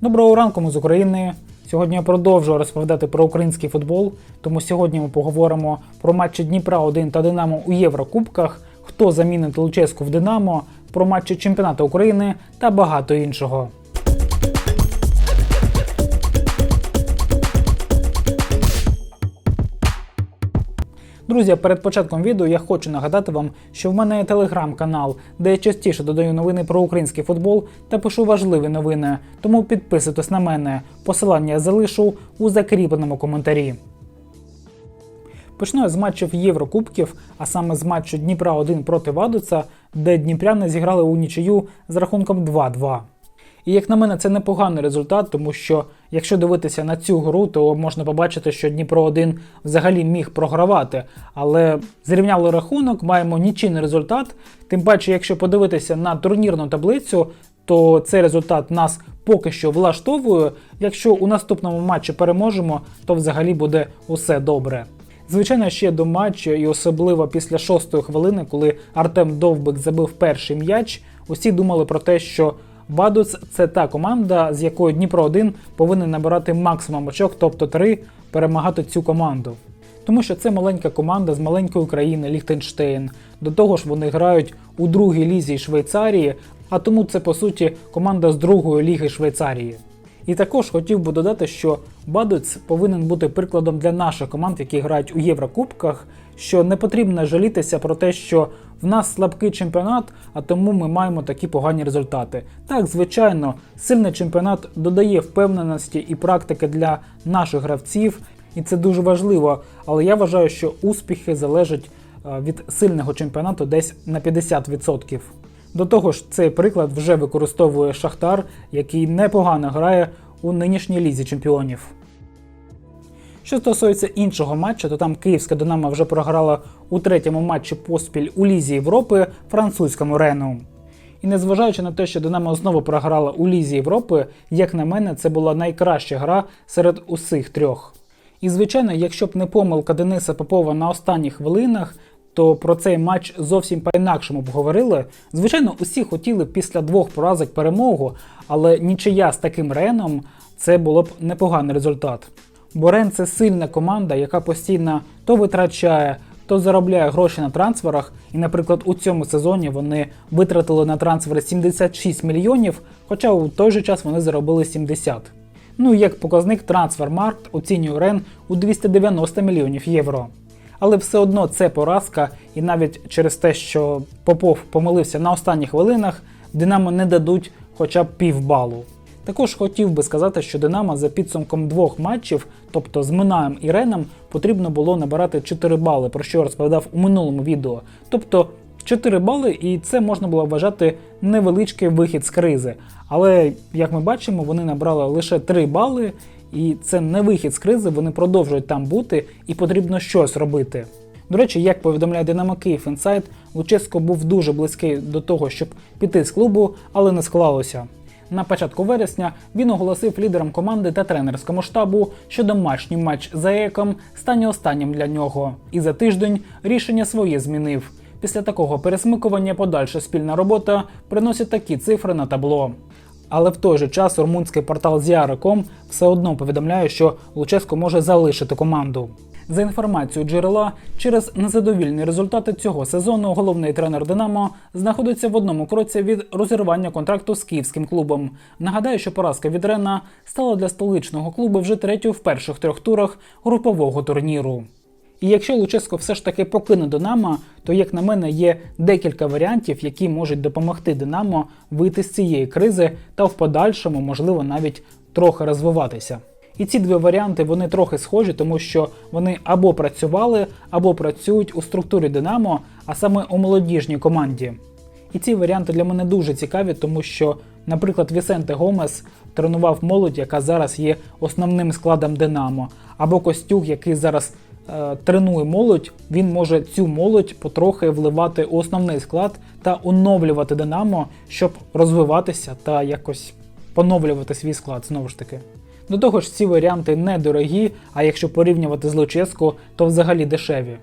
Доброго ранку ми з України. Сьогодні я продовжую розповідати про український футбол. Тому сьогодні ми поговоримо про матчі Дніпра 1 та Динамо у Єврокубках, хто замінить Луческу в Динамо, про матчі Чемпіонату України та багато іншого. Друзі, перед початком відео я хочу нагадати вам, що в мене є телеграм-канал, де я частіше додаю новини про український футбол та пишу важливі новини. Тому підписуйтесь на мене. Посилання я залишу у закріпленому коментарі. Почну я з матчів Єврокубків, а саме з матчу Дніпра 1 проти Вадуца, де дніпряни зіграли у нічию з рахунком 2-2. І як на мене, це непоганий результат, тому що якщо дивитися на цю гру, то можна побачити, що Дніпро 1 взагалі міг програвати, але зрівняли рахунок, маємо нічийний результат. Тим паче, якщо подивитися на турнірну таблицю, то цей результат нас поки що влаштовує. Якщо у наступному матчі переможемо, то взагалі буде усе добре. Звичайно, ще до матчу, і особливо після шостої хвилини, коли Артем Довбик забив перший м'яч, усі думали про те, що Бадуц це та команда, з якою Дніпро 1 повинен набирати максимум очок, тобто 3, перемагати цю команду. Тому що це маленька команда з маленької країни Ліхтенштейн. До того ж, вони грають у другій лізі Швейцарії, а тому це по суті команда з другої ліги Швейцарії. І також хотів би додати, що Бадуц повинен бути прикладом для наших команд, які грають у Єврокубках, що не потрібно жалітися про те, що в нас слабкий чемпіонат, а тому ми маємо такі погані результати. Так, звичайно, сильний чемпіонат додає впевненості і практики для наших гравців, і це дуже важливо. Але я вважаю, що успіхи залежать е, від сильного чемпіонату десь на 50%. До того ж, цей приклад вже використовує Шахтар, який непогано грає у нинішній лізі чемпіонів. Що стосується іншого матчу, то там київська Динамо вже програла у третьому матчі поспіль у Лізі Європи французькому Рену. І незважаючи на те, що Динамо знову програла у Лізі Європи, як на мене, це була найкраща гра серед усіх трьох. І звичайно, якщо б не помилка Дениса Попова на останніх хвилинах, то про цей матч зовсім по-інакшому б говорили. Звичайно, усі хотіли після двох поразок перемогу, але нічия з таким Реном це було б непоганий результат. Бо Рен це сильна команда, яка постійно то витрачає, то заробляє гроші на трансферах. І, наприклад, у цьому сезоні вони витратили на трансфери 76 мільйонів, хоча у той же час вони заробили 70. Ну і як показник трансфермаркт оцінює Рен у 290 мільйонів євро. Але все одно це поразка, і навіть через те, що Попов помилився на останніх хвилинах, Динамо не дадуть хоча б півбалу. Також хотів би сказати, що Динамо за підсумком двох матчів, тобто з Минаєм і Реном, потрібно було набирати 4 бали, про що я розповідав у минулому відео. Тобто 4 бали, і це можна було вважати невеличкий вихід з кризи. Але як ми бачимо, вони набрали лише 3 бали, і це не вихід з кризи, вони продовжують там бути, і потрібно щось робити. До речі, як повідомляє Динамо Київ Інсайт, Луческо був дуже близький до того, щоб піти з клубу, але не склалося. На початку вересня він оголосив лідерам команди та тренерському штабу, що домашній матч за ЕКом стане останнім для нього. І за тиждень рішення своє змінив. Після такого пересмикування подальша спільна робота приносить такі цифри на табло. Але в той же час румунський портал Ziara.com все одно повідомляє, що Луческо може залишити команду. За інформацією джерела, через незадовільні результати цього сезону головний тренер Динамо знаходиться в одному кроці від розірвання контракту з київським клубом. Нагадаю, що поразка від Рена стала для столичного клубу вже третьою в перших трьох турах групового турніру. І якщо Луческо все ж таки покине Динамо, то, як на мене, є декілька варіантів, які можуть допомогти Динамо вийти з цієї кризи та в подальшому, можливо, навіть трохи розвиватися. І ці два варіанти вони трохи схожі, тому що вони або працювали, або працюють у структурі Динамо, а саме у молодіжній команді. І ці варіанти для мене дуже цікаві, тому що, наприклад, Вісенте Гомес тренував молодь, яка зараз є основним складом Динамо, або Костюк, який зараз е, тренує молодь, він може цю молодь потрохи вливати у основний склад та оновлювати Динамо, щоб розвиватися та якось поновлювати свій склад знову ж таки. До того ж, ці варіанти недорогі, а якщо порівнювати з Луческо, то взагалі дешеві.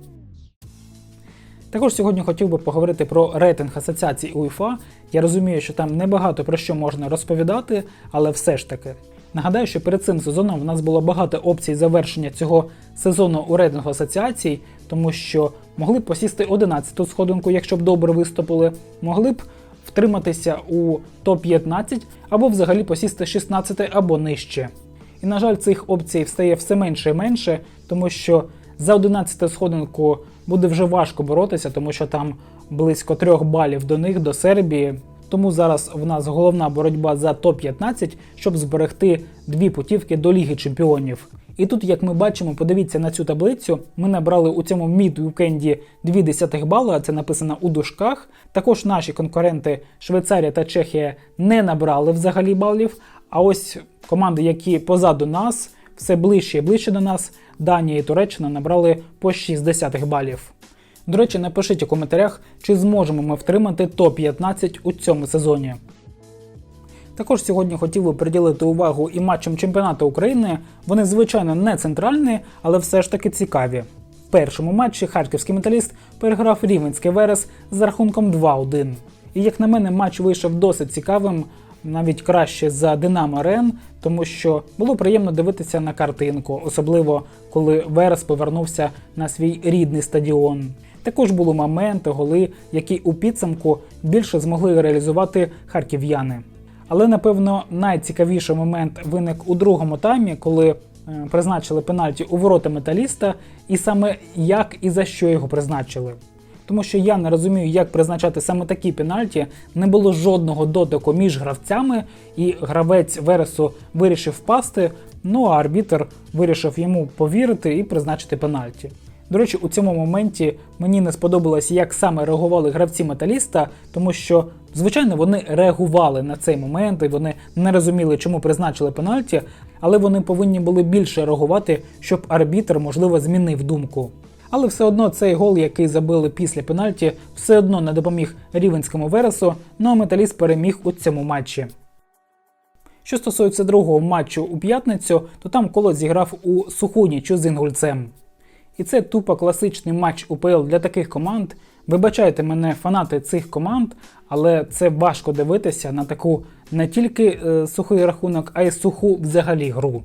Також сьогодні хотів би поговорити про рейтинг асоціацій УЄФА. Я розумію, що там небагато про що можна розповідати, але все ж таки. Нагадаю, що перед цим сезоном в нас було багато опцій завершення цього сезону у рейтингу асоціацій, тому що могли б посісти 11-ту сходинку, якщо б добре виступили, могли б втриматися у топ-15 або взагалі посісти 16 або нижче. І, на жаль, цих опцій стає все менше і менше, тому що за 11 сходинку буде вже важко боротися, тому що там близько 3 балів до них, до Сербії. Тому зараз в нас головна боротьба за топ-15, щоб зберегти дві путівки до Ліги Чемпіонів. І тут, як ми бачимо, подивіться на цю таблицю. Ми набрали у цьому мід-вікенді 2 десятих бали, а це написано у дужках. Також наші конкуренти Швейцарія та Чехія не набрали взагалі балів. А ось команди, які позаду нас, все ближче і ближче до нас, Данія і Туреччина набрали по 6 десятих балів. До речі, напишіть у коментарях, чи зможемо ми втримати топ-15 у цьому сезоні. Також сьогодні хотів би приділити увагу і матчам чемпіонату України. Вони, звичайно, не центральні, але все ж таки цікаві. В першому матчі харківський металіст переграв рівенський Верес з рахунком 2-1. І як на мене, матч вийшов досить цікавим, навіть краще за Динамо Рен, тому що було приємно дивитися на картинку, особливо коли Верес повернувся на свій рідний стадіон. Також були моменти, голи, які у підсумку більше змогли реалізувати харків'яни. Але напевно найцікавіший момент виник у другому таймі, коли е, призначили пенальті у ворота металіста, і саме як і за що його призначили. Тому що я не розумію, як призначати саме такі пенальті. Не було жодного дотику між гравцями, і гравець Вересу вирішив впасти. Ну а арбітр вирішив йому повірити і призначити пенальті. До речі, у цьому моменті мені не сподобалось, як саме реагували гравці металіста, тому що, звичайно, вони реагували на цей момент і вони не розуміли, чому призначили пенальті, але вони повинні були більше реагувати, щоб арбітр, можливо, змінив думку. Але все одно цей гол, який забили після пенальті, все одно не допоміг рівенському вересу, ну а металіст переміг у цьому матчі. Що стосується другого матчу у п'ятницю, то там коло зіграв у Сухунічу з інгульцем. І це тупо класичний матч УПЛ для таких команд. Вибачайте мене, фанати цих команд, але це важко дивитися на таку не тільки е, сухий рахунок, а й суху взагалі гру.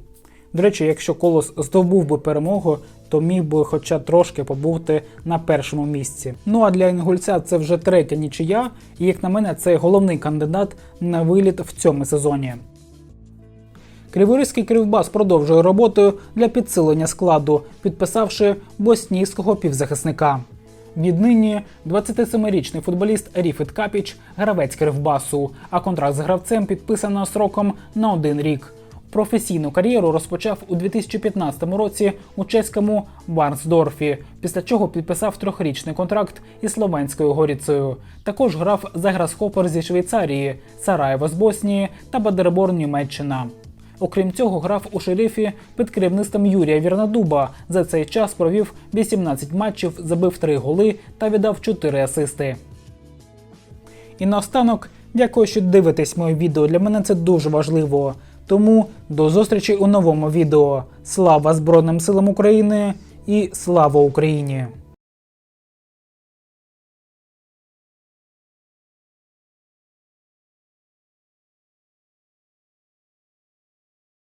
До речі, якщо Колос здобув би перемогу, то міг би хоча трошки побути на першому місці. Ну а для інгульця це вже третя нічия, і як на мене, це головний кандидат на виліт в цьому сезоні. Криворізький кривбас продовжує роботу для підсилення складу, підписавши боснійського півзахисника. Віднині 27-річний футболіст Ріфит Капіч гравець кривбасу, а контракт з гравцем підписано сроком на один рік. Професійну кар'єру розпочав у 2015 році у чеському Варнсдорфі, після чого підписав трьохрічний контракт із Словенською Горіцею. Також грав за Грасхопер зі Швейцарії, Сараєво з Боснії та Бадерборн Німеччина. Окрім цього, грав у шерифі під керівництвом Юрія Вірнадуба. За цей час провів 18 матчів, забив 3 голи та віддав 4 асисти. І наостанок, дякую, що дивитесь моє відео. Для мене це дуже важливо. Тому до зустрічі у новому відео. Слава Збройним силам України і слава Україні!